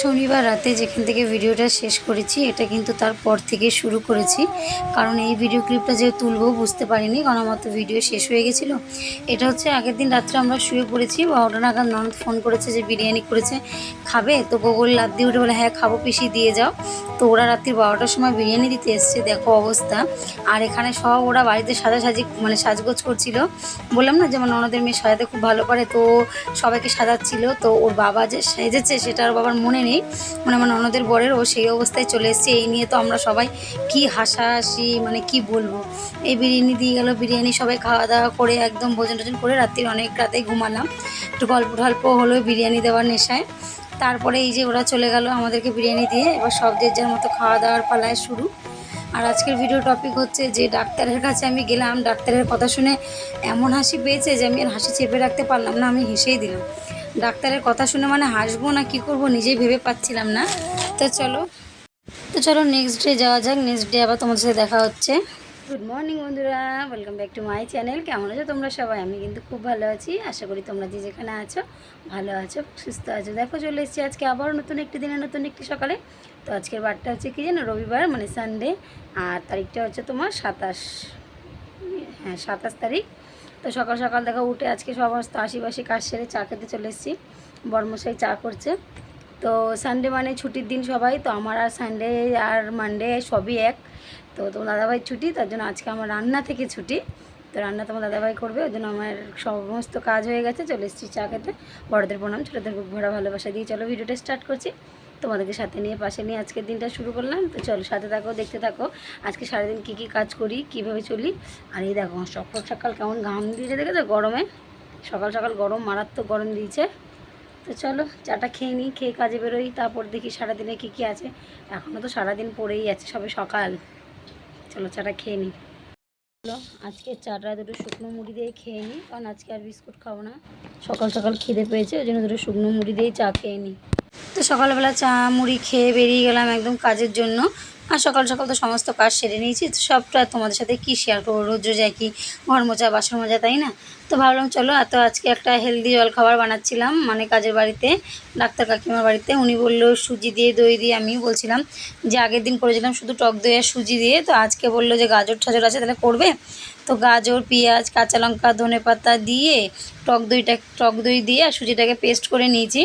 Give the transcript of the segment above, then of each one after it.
শনিবার রাতে যেখান থেকে ভিডিওটা শেষ করেছি, এটা কিন্তু তারপর থেকে শুরু করেছি। কারণ এই ভিডিও ক্লিপটা যে তুলবো বুঝতে পারিনি, কারণ আমার তো ভিডিও শেষ হয়ে গেছিল। এটা হচ্ছে আগের দিন রাত্রে আমরা শুয়ে পড়েছি, বারোটা নাগাদ ননদ ফোন করেছে যে বিরিয়ানি করেছে, খাবে? তো গোগল লাদ দিয়ে উঠে বলে হ্যাঁ খাব পিসি দিয়ে যাও। তো ওরা রাত্রি বারোটার সময় বিরিয়ানি দিতে এসছে, দেখো অবস্থা। আর এখানে সব ওরা বাড়িতে সাজাসাজি মানে সাজগোজ করছিল। বললাম না, যেমন ননদের মেয়ে সাজাতে খুব ভালো পারে, তো সবাইকে সাজাচ্ছিল। তো ওর বাবা যে সেজেছে, সেটা ওর বাবার মনে নেই মানে আমার ননদের বরের ও সেই অবস্থায় চলে এসেছে। এই নিয়ে তো আমরা সবাই কি হাসাহাসি মানে কি বলব? এই বিরিয়ানি দিয়ে গেল বিরিয়ানি, সবাই খাওয়া দাওয়া করে একদম ভোজন টোজন করে রাত্রির অনেক রাতেই ঘুমালাম। একটু গল্প টল্প হলো বিরিয়ানি দেওয়ার নেশায়। তারপরে এই যে ওরা চলে গেল আমাদেরকে বিরিয়ানি দিয়ে। এবার সব যে যার মতো খাওয়া দাওয়ার পালায় শুরু। আর আজকের ভিডিও টপিক হচ্ছে যে ডাক্তারের কাছে আমি গেলাম। ডাক্তারের কথা শুনে এমন হাসি পেয়েছে যে আমি আর হাসি চেপে রাখতে পারলাম না, আমি হেসেই দিলাম। ডাক্তারের কথা শুনে মানে হাসবো না, কি করব নিজেই ভেবে পাচ্ছিলাম না। তো চলো তো চলো নেক্সট ডে যাওয়া যাক নেক্সট ডে আবার তোমাদের সাথে দেখা হচ্ছে। গুড মর্নিং বন্ধুরা welcome back to my channel কেমন আছো তোমরা সবাই? আমি কিন্তু খুব ভালো আছি। আশা করি তোমরা যে যেখানে আছো, ভালো আছো, সুস্থ আছো। দেখো, চলে এসেছি আজকে আবার নতুন একটি দিনে, নতুন একটি সকালে। তো আজকের বারটা হচ্ছে কি জানো রবিবার মানে সানডে আর তারিখটা হচ্ছে তোমার সাতাশ হ্যাঁ সাতাশ তারিখ। তো সকাল সকাল দেখো উঠে আজকে সমস্ত আশিপাশি কাজ সেরে চা খেতে চলে এসেছি। বর্মশাই চা করছে। তো সানডে মানে ছুটির দিন সবাই, তো আমার আর সানডে আর মানডে সবই এক। তো তোমার দাদাভাই ছুটি, তার জন্য আজকে আমার রান্না থেকে ছুটি। তো রান্না তোমার দাদাভাই করবে, ওই জন্য আমার সমস্ত কাজ হয়ে গেছে, চলে এসেছি চা খেতে। বড়দের প্রণাম, ছোটোদের বুক ভালোবাসা দিয়ে চলো ভিডিওটা স্টার্ট করছি। তোমাদেরকে সাথে নিয়ে, পাশে নিয়ে আজকের দিনটা শুরু করলাম। তো চলো সাথে থাকো, দেখতে থাকো। আজকে সারাদিন কী কী কাজ করি, কীভাবে চলি। আর এই দেখো সকাল সকাল কেমন ঘাম দিয়েছে, দেখেছ? গরমে। সকাল সকাল গরম, মারাত্মক গরম দিয়েছে। তো চলো, চাটা খেয়ে নিই, খেয়ে কাজে বেরোই। তারপর দেখি সারাদিনে কী কী আছে। এখনও তো সারাদিন পড়েই আছে, সবে সকাল। চলো, চাটা খেয়ে নিই। চলো, আজকে চাটা দুটো শুকনো মুড়ি দিয়ে খেয়ে নিই। কারণ আজকে আর বিস্কুট খাব না। সকাল সকাল খিদে পেয়েছে, ওই জন্য দুটো শুকনো মুড়ি দিয়েই চা খেয়ে নিই। তো সকালবেলা চা মুড়ি খেয়ে বেরিয়ে গেলাম একদম কাজের জন্য। আর সকাল সকাল তো সমস্ত কাজ সেরে নিয়েছি, তো সবটা তোমাদের সাথে কী শেয়ার করব? রোজ রোজ একই ঘর মোচা বাসন মোজা, তাই না? তো ভাবলাম চলো, এত আজকে একটা হেলদি জল খাবার বানাচ্ছিলাম মানে কাজের বাড়িতে, ডাক্তার কাকিমার বাড়িতে। উনি বলল, সুজি দিয়ে, দই দিয়ে, আমিও বলছিলাম যে আগের দিন করেছিলাম শুধু টক দই আর সুজি দিয়ে, তো আজকে বলল যে গাজর ঠাজর আছে তাহলে করবে? তো গাজর, পেঁয়াজ, কাঁচা লঙ্কা, ধনে পাতা দিয়ে টক দইটা, টক দই দিয়ে আর সুজিটাকে পেস্ট করে নিয়েছি।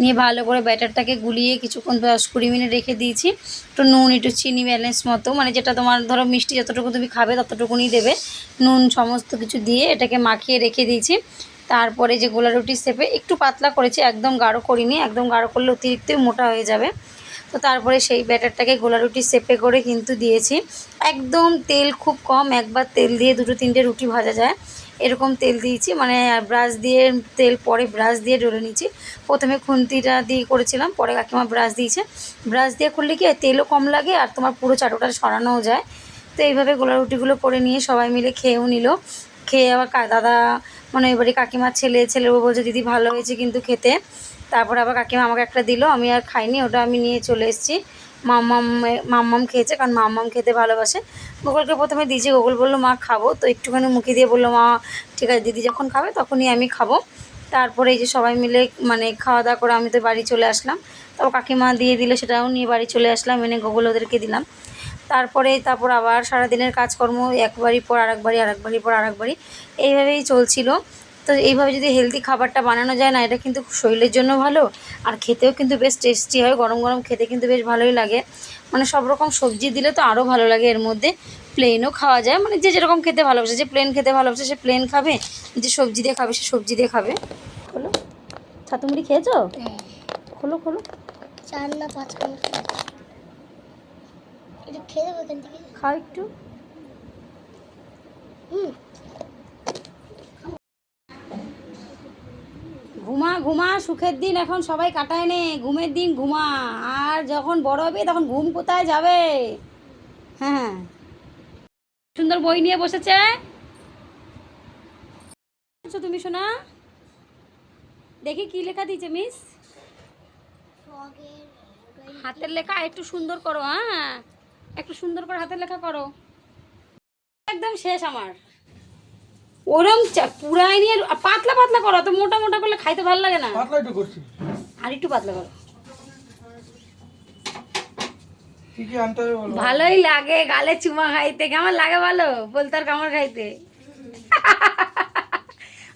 নিয়ে ভালো করে ব্যাটারটাকে গুলিয়ে কিছুক্ষণ দশ কুড়ি মিনিট রেখে দিয়েছি। একটু নুন, একটু চিনি ব্যালেন্স মতো মানে যেটা তোমার ধরো মিষ্টি যতটুকু তুমি খাবে ততটুকুনি দেবে। নুন সমস্ত কিছু দিয়ে এটাকে মাখিয়ে রেখে দিয়েছি। তারপরে যে গোলা রুটির সেপে একটু পাতলা করেছি, একদম গাঢ় করিনি, একদম গাঢ় করলে অতিরিক্তই মোটা হয়ে যাবে। তো তারপরে সেই ব্যাটারটাকে গোলা রুটি সেপে করে কিন্তু দিয়েছি। একদম তেল খুব কম, একবার তেল দিয়ে দুটো তিনটে রুটি ভাজা যায়। এরকম তেল দিয়েছি মানে ব্রাশ দিয়ে, তেল পরে ব্রাশ দিয়ে ডলে নিয়েছি। প্রথমে খুন্তিটা দিয়ে করেছিলাম, পরে কাকিমা ব্রাশ দিয়েছে। ব্রাশ দিয়ে করলে কি তেলও কম লাগে আর তোমার পুরো চাটোটা সরানোও যায়। তো এইভাবে গোলা রুটিগুলো করে নিয়ে সবাই মিলে খেয়েও নিল। খেয়ে আবার দাদা মানে এবারে কাকিমার ছেলে ছেলেও বলছে, দিদি, ভালো হয়েছে কিন্তু খেতে। তারপর আবার কাকিমা আমাকে একটা দিল, আমি আর খাইনি, ওটা আমি নিয়ে চলে এসেছি। মাম্মাম মাম্মাম খেয়েছে, কারণ মাম্মাম খেতে ভালোবাসে। গোগলকে প্রথমে দিয়েছি গোগল বলল, মা, খাব। তো একটুখানি মুখে দিয়ে বলল, মা, ঠিক আছে, দিদি যখন খাবে তখনই আমি খাব। তারপরে এই যে সবাই মিলে মানে খাওয়া দাওয়া করে আমি তো বাড়ি চলে আসলাম। তারপর কাকিমা দিয়ে দিলে, সেটাও নিয়ে বাড়ি চলে আসলাম, এনে গোগল ওদেরকে দিলাম। তারপরে, তারপর আবার সারাদিনের কাজকর্ম, একবারই পর আরেকবারই আরেকবারই পর আরেকবারই, এইভাবেই চলছিল। তো এইভাবে যদি হেলদি খাবারটা বানানো যায় না এটা কিন্তু শরীরের জন্য ভালো আর খেতেও কিন্তু বেশ টেস্টি হয় গরম গরম খেতে কিন্তু বেশ ভালোই লাগে। মানে সব রকম সবজি দিলে তো আরও ভালো লাগে এর মধ্যে। প্লেনও খাওয়া যায় মানে যে যেরকম খেতে ভালোবাসে যে প্লেন খেতে ভালোবাসে সে প্লেন খাবে যে সবজি দিয়ে খাবে সে সবজি দিয়ে খাবে। খোলো। ছাতুমুড়ি খেয়েছো? খোলো খোলো। চার না পাঁচ খাও একটু। হুম। ঘুমা ঘুমা সুখের দিন এখন সবাই কাটায় নে। ঘুমের দিন ঘুমা। আর যখন বড় হবে তখন ঘুম কোথায় যাবে? হ্যাঁ সুন্দর বই নিয়ে বসেছে। আচ্ছা, তুমি শোনা। দেখি কি লেখা দিয়েছে মিস? হাতের লেখা একটু সুন্দর করো হ্যাঁ। একটু সুন্দর করে হাতের লেখা করো। একদম শেষ আমার। ওরম চা- পুরাই নিয়ে পাতলা পাতলা করো তো মোটা মোটা করলে খাইতে ভালো লাগে না। পাতলা একটু করছি। আর একটু পাতলা করো। ভালোই লাগে গালে চুমা খাইতে কেমন লাগে ভালো বলতে আর কামড় খাইতে।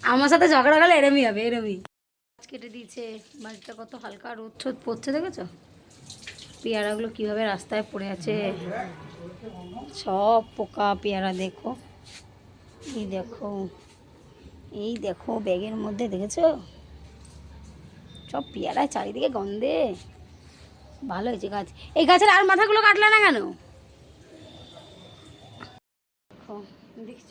আমার সাথে ঝগড়া গেলে এরমই হবে এরমই। কেটে দিয়েছে বাড়িটা কত হালকা রোদ ঠোদ পড়ছে দেখেছ? পেয়ারাগুলো কীভাবে রাস্তায় পড়ে আছে। সব পোকা পেয়ারা দেখো। এই দেখো এই দেখো ব্যাগের মধ্যে দেখেছ? সব পেয়ারায় চারিদিকে গন্ধে। ভালো হয়েছে গাছ। এই গাছের আর মাথাগুলো কাটলে না কেন? দেখো, দেখছ?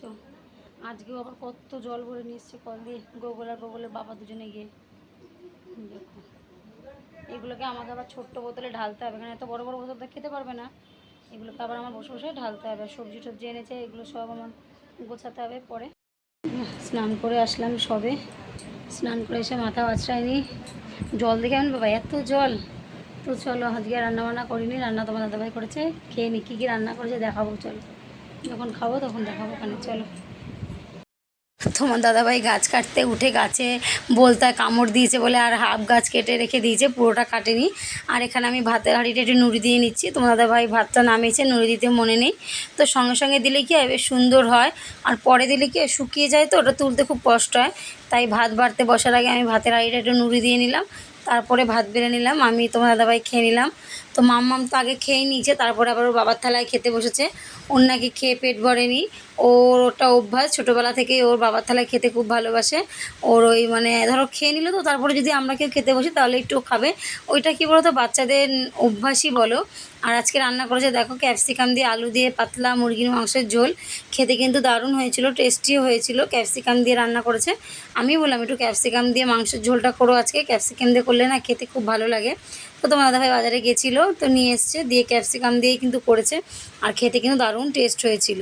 আজকেও আবার কত জল ভরে নিয়ে এসছে কল দিয়ে গোগল আর গোগলের বাবা দুজনে গিয়ে। দেখো এগুলোকে আমাকে আবার ছোট্ট বোতলে ঢালতে হবে। কারণ এত বড় বড় বোতল তো খেতে পারবে না। এগুলোকে আবার আমার বসে বসে ঢালতে হবে। সবজি টবজি এনেছে এগুলো সব আমার গোছাতে হবে পরে। স্নান করে আসলাম সবে। স্নান করে এসে মাথা আঁচড়ায়নি জল দেখে আমি বাবা, এত জল। তো চলো, আজকে রান্না বান্না করিনি, রান্না তোমার দাদাভাই করেছে। খেয়ে নি, কী কী রান্না করেছে দেখাবো, চলো। যখন খাব তখন দেখাবো কেন চলো। তোমার দাদাভাই গাছ কাটতে উঠে গাছে বলতায় কামড় দিয়েছে বলে আর হাফ গাছ কেটে রেখে দিয়েছে, পুরোটা কাটেনি। আর এখানে আমি ভাতের হাঁড়িটা একটু নুড়ি দিয়ে নিচ্ছি। তোমার দাদাভাই ভাতটা নামিয়েছে, নুড়ি দিতে মনে নেই। তো সঙ্গে সঙ্গে দিলে কি হয়, বেশ সুন্দর হয়। আর পরে দিলে কি শুকিয়ে যায় তো, ওটা তুলতে খুব কষ্ট হয়। তাই ভাত বাড়তে বসার আগে আমি ভাতের হাঁড়িটা একটু নুড়ি দিয়ে নিলাম। তারপরে ভাত বেড়ে নিলাম, আমি তোমার দাদাভাই খেয়ে নিলাম। তো মাম্মাম তো আগে খেয়ে নিয়েছে, তারপরে আবার ওর বাবার থালায় খেতে বসেছে। ওর নাকি খেয়ে পেট ভরেনি। ওর ওটা অভ্যাস, ছোটোবেলা থেকেই ওর বাবার থালায় খেতে খুব ভালোবাসে। ওর ওই মানে ধরো খেয়ে নিল তো, তারপরে যদি আমরা কেউ খেতে বসি তাহলে একটু খাবে। ওইটা কী বলো তো বাচ্চাদের অভ্যাসই বলো। আর আজকে রান্না করেছে, দেখো ক্যাপসিকাম দিয়ে আলু দিয়ে পাতলা মুরগির মাংসের ঝোল। খেতে কিন্তু দারুণ হয়েছিল, টেস্টিও হয়েছিল। ক্যাপসিকাম দিয়ে রান্না করেছে। আমি বললাম, একটু ক্যাপসিকাম দিয়ে মাংসের ঝোলটা করো আজকে। ক্যাপসিকাম দিয়ে করলে না খেতে খুব ভালো লাগে। তো তোমার দাদাভাই বাজারে গেছিল তো নিয়ে এসছে দিয়ে ক্যাপসিকাম দিয়ে কিন্তু করেছে। আর খেতে কিন্তু দারুণ টেস্ট হয়েছিল।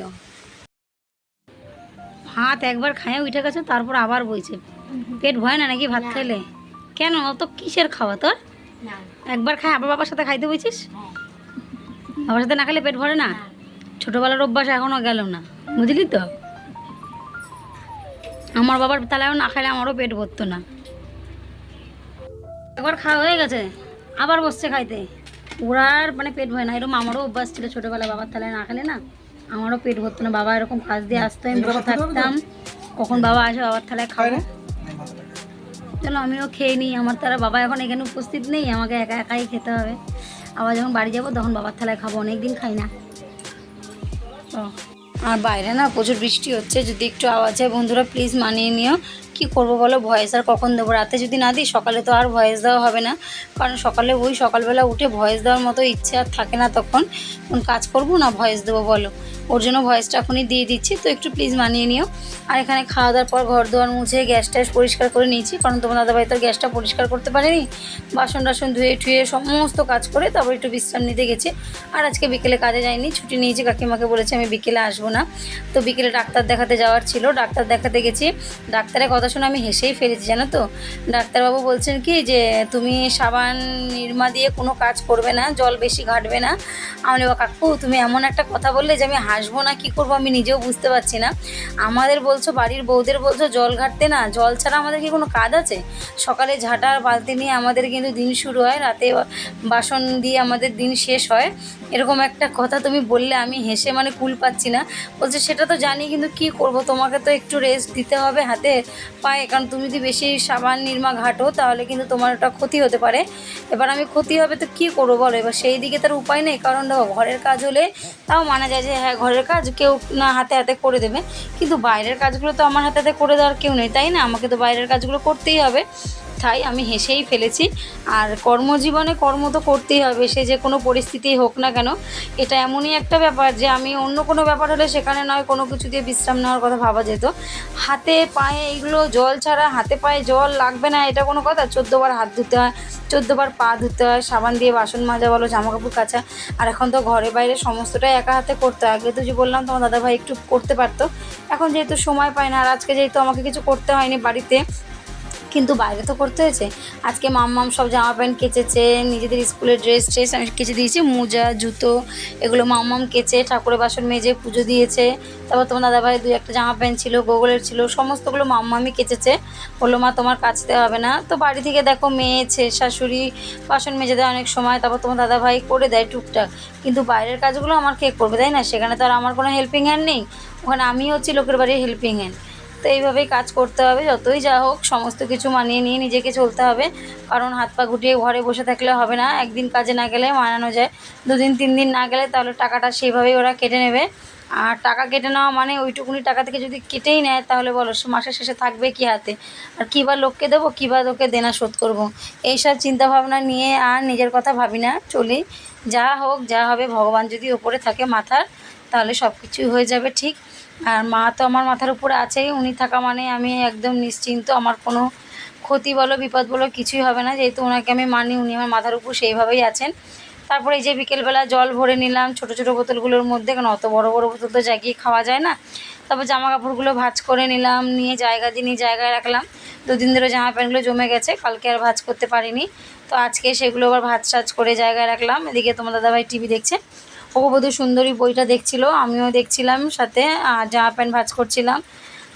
ভাত একবার খায় উঠে গেছে তারপর আবার বইছে। পেট ভয় না নাকি ভাত খেলে কেন? অত কিসের খাওয়া তোর? একবার খায় আবার বাবার সাথে খাইতে বইছিস? বাবার সাথে না খেলে পেট ভরে না? ছোটোবেলার অভ্যাস এখনও গেল না। বুঝলি তো? আমার বাবার তালায়ও না খাইলে আমারও পেট ভরতো না। একবার খাওয়া হয়ে গেছে? আবার বসছে খাইতে। ওরার মানে পেট ভয় না এরকম আমারও অভ্যাস ছিল ছোটোবেলা বাবার থালায় না খেলে না আমারও পেট ভরতো না বাবা এরকম কাজ দিয়ে আসতো আমি বসে থাকতাম কখন বাবা আসে বাবার থালায় খাব। চলো আমিও খেয়ে নিই আমার তারা বাবা এখন এখানে উপস্থিত নেই আমাকে একা একাই খেতে হবে। আবার যখন বাড়ি যাব তখন বাবার থালায় খাব অনেক দিন খাই না। তো আর বাইরে না প্রচুর বৃষ্টি হচ্ছে যদি একটু আওয়াজ হয় বন্ধুরা প্লিজ মানিয়ে নিও। কি করব বলো? ভয়েস আর কখন দেবো? রাতে যদি না দিই, সকালে তো আর ভয়েস দেওয়া হবে না। কারণ সকালে ওই সকালবেলা উঠে ভয়েস দেওয়ার মতো ইচ্ছে আর থাকে না তখন। কোন কাজ করব না ভয়েস দেবো বলো? ওর জন্য ভয়েসটা এখনই দিয়ে দিচ্ছি তো একটু প্লিজ মানিয়ে নিও। আর এখানে খাওয়া দাওয়ার পর ঘর দোয়ার মুছে গ্যাস ট্যাস পরিষ্কার করে নিয়েছি কারণ তোমার দাদাভাই তো গ্যাসটা পরিষ্কার করতে পারেনি। বাসন টাসন ধুয়ে ঠুয়ে সমস্ত কাজ করে তারপর একটু বিশ্রাম নিতে গেছে। আর আজকে বিকেলে কাজে যায়নি ছুটি নিয়েছি কাকিমাকে বলেছে আমি বিকেলে আসব না। তো বিকেলে ডাক্তার দেখাতে যাওয়ার ছিল ডাক্তার দেখাতে গেছি। ডাক্তারের কথা শুনে আমি হেসেই ফেলেছি জানো তো? ডাক্তারবাবু বলছেন কি যে তুমি সাবান নির্মা দিয়ে কোনো কাজ করবে না জল বেশি ঘাটবে না। আমি বলি, কাকু তুমি এমন একটা কথা বললে যে আমি হাসবো না, কি করব আমি নিজেও বুঝতে পারছি না। আমাদের বলছো, বাড়ির বউদের বলছো, জল ঘাটতে না, জল ছাড়া আমাদের কি কোনো কাজ আছে? সকালে ঝাঁটা আর বালতি নিয়ে আমাদের কিন্তু দিন শুরু হয়, রাতে বাসন দিয়ে আমাদের দিন শেষ হয়। এরকম একটা কথা তুমি বললে, আমি হেসে মানে কুল পাচ্ছি না। বলছে, সেটা তো জানি, কিন্তু কি করব? তোমাকে তো একটু রেস্ট দিতে হবে হাতে পায়ে, কারণ তুমি যদি বেশি সাবান, নির্মা ঘাটো, তাহলে কিন্তু তোমার ওটা ক্ষতি হতে পারে। এবার আমি ক্ষতি হবে তো কী করব বলো? এবার সেই দিকে তার উপায় নেই, কারণ ঘরের কাজ হলে তাও মানা যায় যে হ্যাঁ ঘরের কাজ কেউ না হাতে হাতে করে দেবে। কিন্তু বাইরের কাজগুলো তো আমার হাতে হাতে করে দেওয়ার কেউ নেই, তাই না? আমাকে তো বাইরের কাজগুলো করতেই হবে। তাই আমি হেসেই ফেলেছি। আর কর্মজীবনে কর্ম তো করতেই হবে, সে যে কোনো পরিস্থিতি হোক না কেন, এটা এমনই একটা ব্যাপার যে আমি অন্য কোনো ব্যাপার হলে সেখানে নয়, কোনো কিছু দিয়ে বিশ্রাম নেওয়ার কথা ভাবা যেত। হাতে পায়ে এইগুলো জল ছাড়া, হাতে পায়ে জল লাগবে না, এটা কোনো কথা? চোদ্দোবার হাত ধুতে হয় চোদ্দোবার পা ধুতে হয়, সাবান দিয়ে বাসন মাজা বলো জামা কাপড় কাচা। আর এখন তো ঘরে বাইরে সমস্তটাই একা হাতে করতে হয়। আগে তো যে বললাম, তোমার দাদাভাই একটু করতে পারতো। এখন যেহেতু সময় পায় না, আর আজকে যেহেতু আমাকে কিছু করতে হয়নি বাড়িতে কিন্তু বাইরে তো করতে হয়েছে। আজকে মাম্মাম সব জামা প্যান্ট কেচেছে, নিজেদের স্কুলের ড্রেস ট্রেস আমি কেচে দিয়েছি, মোজা, জুতো, এগুলো মাম্মাম কেচে ঠাকুরের বাসন মেজে পুজো দিয়েছে। তারপর তোমার দাদাভাই দুই একটা জামা প্যান্ট ছিল, গোগলের ছিল, সমস্তগুলো মাম্মামি কেচেছে। বলল, মা, তোমার কাচতে হবে না। তো বাড়ি থেকে দেখো, মেয়ে ছে শাশুড়ি বাসন মেজে দেয় অনেক সময়, তারপর তোমার দাদাভাই করে দেয় টুকটাক। কিন্তু বাইরের কাজগুলো আমার কে করবে, তাই না? সেখানে তো আর আমার কোনো হেল্পিং হ্যান্ড নেই। ওখানে আমি হচ্ছি লোকের বাড়ির হেল্পিং হ্যান্ড তো এইভাবেই কাজ করতে হবে, যতই যা হোক, সমস্ত কিছু মানিয়ে নিয়ে নিজেকে চলতে হবে। কারণ হাত পা গুটিয়ে ঘরে বসে থাকলে হবে না, একদিন কাজে না গেলে মানানো যায়। দুদিন, তিন দিন না গেলে তাহলে টাকাটা সেইভাবেই ওরা কেটে নেবে। আর টাকা কেটে নেওয়া মানে ওইটুকুনি টাকা থেকে যদি কেটেই নেয়, তাহলে বলো মাসের শেষে থাকবে কি হাতে? আর কী বা লোককে দেবো, কী বা লোককে দেনা শোধ করব? এইসব চিন্তাভাবনা নিয়ে আর নিজের কথা ভাবি না, চলি। যা হোক, যা হবে, ভগবান যদি ওপরে থাকে মাথার তাহলে সব কিছুই হয়ে যাবে ঠিক। আর মা তো আমার মাথার উপরে আছেই, উনি থাকা মানে আমি একদম নিশ্চিন্ত। আমার কোনো ক্ষতি বলো, বিপদ বলো কিছুই হবে না। যেহেতু ওনাকে আমি মানি, উনি আমার মাথার উপর সেইভাবেই আছেন। তারপরে এই যে বিকেলবেলা জল ভরে নিলাম, ছোটো ছোটো বোতলগুলোর মধ্যে, কারণ অত বড় বড় বোতল তো জাগিয়ে খাওয়া যায় না। তারপর জামা কাপড়গুলো ভাঁজ করে নিলাম, নিয়ে জায়গা দিয়ে জায়গায় রাখলাম। দুদিন ধরে জামা প্যান্টগুলো জমে গেছে, কালকে আর ভাঁজ করতে পারিনি। তো আজকে সেগুলো আবার ভাঁজ সাজ করে জায়গায় রাখলাম। এদিকে তোমার দাদাভাই টিভি দেখছে। অপবধূ সুন্দরী বইটা দেখছিল, আমিও দেখছিলাম সাথে, আর জামা প্যান্ট ভাজ করছিলাম।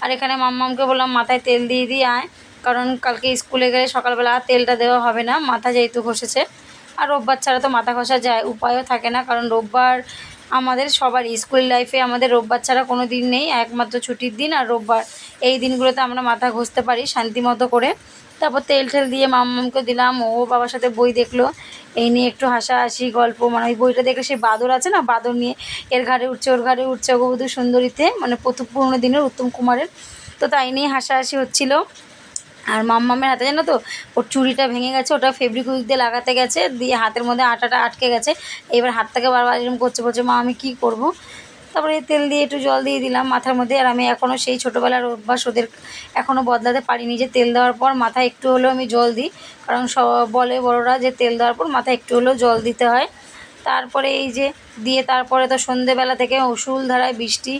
আর এখানে মাম্মামকে বললাম, মাথায় তেল দিয়ে দিয়ে আয়। কারণ কালকে স্কুলে গেলে সকালবেলা তেলটা দেওয়া হবে না, মাথা যেহেতু ঘষেছে। আর রোববার ছাড়া তো মাথা ঘষা যায়, উপায়ও থাকে না, কারণ রোববার আমাদের সবার স্কুল লাইফে আমাদের রোববার ছাড়া কোনো দিন নেই, একমাত্র ছুটির দিন আর রোববার। এই দিনগুলোতে আমরা মাথা ঘষতে পারি শান্তি মতো করে। তারপর তেল টেল দিয়ে মাম্মামকে দিলাম, ও বাবার সাথে বই দেখল। এই নিয়ে একটু হাসাহাসি, গল্প মানে ওই বইটা দেখলে সেই বাদর আছে না, বাদর নিয়ে। এর ঘাড়ে উঠছে, ওর ঘাড়ে উঠছে অগবধূ সুন্দরীতে মানে প্রথম পুরোনো দিনের উত্তম কুমারের। তো তাই নিয়ে হাসাহাসি হচ্ছিল। আর মাম্মামের হাতে জানো তো, ওর চুড়িটা ভেঙে গেছে, ওটা ফেব্রিক উইক দিয়ে লাগাতে গেছে, দিয়ে হাতের মধ্যে আটাটা আটকে গেছে। এবার হাতটাকে বারবার এরকম করছে, বলছে, মা, আমি কী করব? তারপরে তেল দিয়ে একটু জল দিয়ে দিলাম মাথার মধ্যে। আর আমি এখনও সেই ছোটোবেলার অভ্যাস ওদের এখনও বদলাতে পারিনি যে তেল দেওয়ার পর মাথায় একটু হলেও আমি জল দিই। কারণ সব বলে বড়রা যে তেল দেওয়ার পর মাথায় একটু হলেও জল দিতে হয়। তারপরে এই যে দিয়ে তারপরে তো সন্ধেবেলা থেকে উসুল ধারায় বৃষ্টি।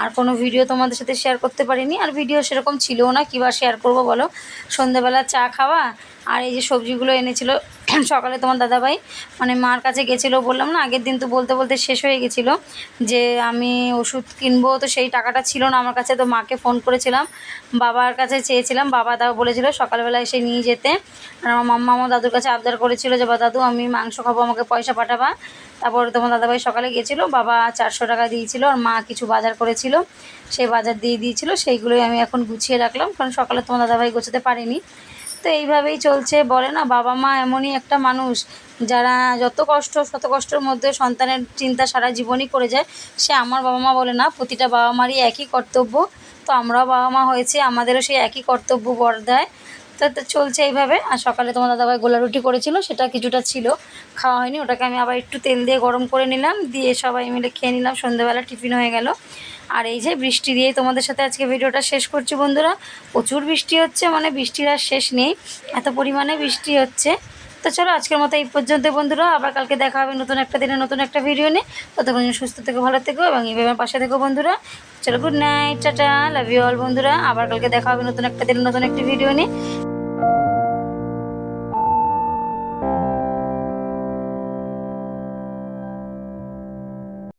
আর কোনো ভিডিও তোমাদের সাথে শেয়ার করতে পারিনি। আর ভিডিও সেরকম ছিলও না, কী বা শেয়ার করব বলো? সন্ধেবেলা চা খাওয়া, আর এই যে সবজিগুলো এনেছিল সকালে তোমার দাদাভাই মানে মার কাছে গেছিল, বললাম না, আগের দিন তো বলতে বলতে শেষ হয়ে গেছিল, যে আমি ওষুধ কিনবো, তো সেই টাকাটা ছিল না আমার কাছে, তো মাকে ফোন করেছিলাম, বাবার কাছে চেয়েছিলাম, বাবা তাও বলেছিল সকালবেলা এসে নিয়ে যেতে, আর আমার মাম্মা আমার দাদুর কাছে আবদার করেছিল যে, বা দাদু, আমি মাংস খাব, আমাকে পয়সা পাঠাবা। তারপর তোমার দাদাভাই সকালে গেছিল, বাবা চারশো টাকা দিয়েছিল, আর মা কিছু বাজার করেছিল, সেই বাজার দিয়ে দিয়েছিল, সেইগুলোই আমি এখন গুছিয়ে রাখলাম, কারণ সকালে তোমার দাদাভাই গোছাতে পারেনি। তো এইভাবেই চলছে। বলে না, বাবা মা এমনই একটা মানুষ যারা যত কষ্ট, শত কষ্টের মধ্যে সন্তানের চিন্তা সারা জীবনই করে যায়, সে আমার বাবা মা বলে না, প্রতিটা বাবা মারই একই কর্তব্য। তো আমরাও বাবা মা হয়েছি, আমাদেরও সেই একই কর্তব্য বর দেয় তো চলছে এইভাবে। আর সকালে তোমার দাদাভাই গোলা রুটি করেছিল, সেটা কিছুটা ছিল। খাওয়া হয়নি, ওটাকে আমি আবার একটু তেল দিয়ে গরম করে নিলাম, দিয়ে সবাই মিলে খেয়ে নিলাম সন্ধ্যেবেলা টিফিন হয়ে গেল। আর এই যে বৃষ্টি দিয়েই তোমাদের সাথে আজকে ভিডিওটা শেষ করছি বন্ধুরা। প্রচুর বৃষ্টি হচ্ছে মানে বৃষ্টির আর শেষ নেই। এত পরিমাণে বৃষ্টি হচ্ছে। তো চলো আজকের মতো এই পর্যন্ত বন্ধুরা, আবার কালকে দেখা হবে নতুন একটা দিনে নতুন একটা ভিডিও নিয়ে। ততক্ষণ সুস্থ থেকো, ভালো থেকো এবং এইভাবে পাশে থেকো বন্ধুরা। চলো good night tata love you all বন্ধুরা। আবার কালকে দেখা হবে নতুন একটা দিনে নতুন একটি ভিডিও নিয়ে।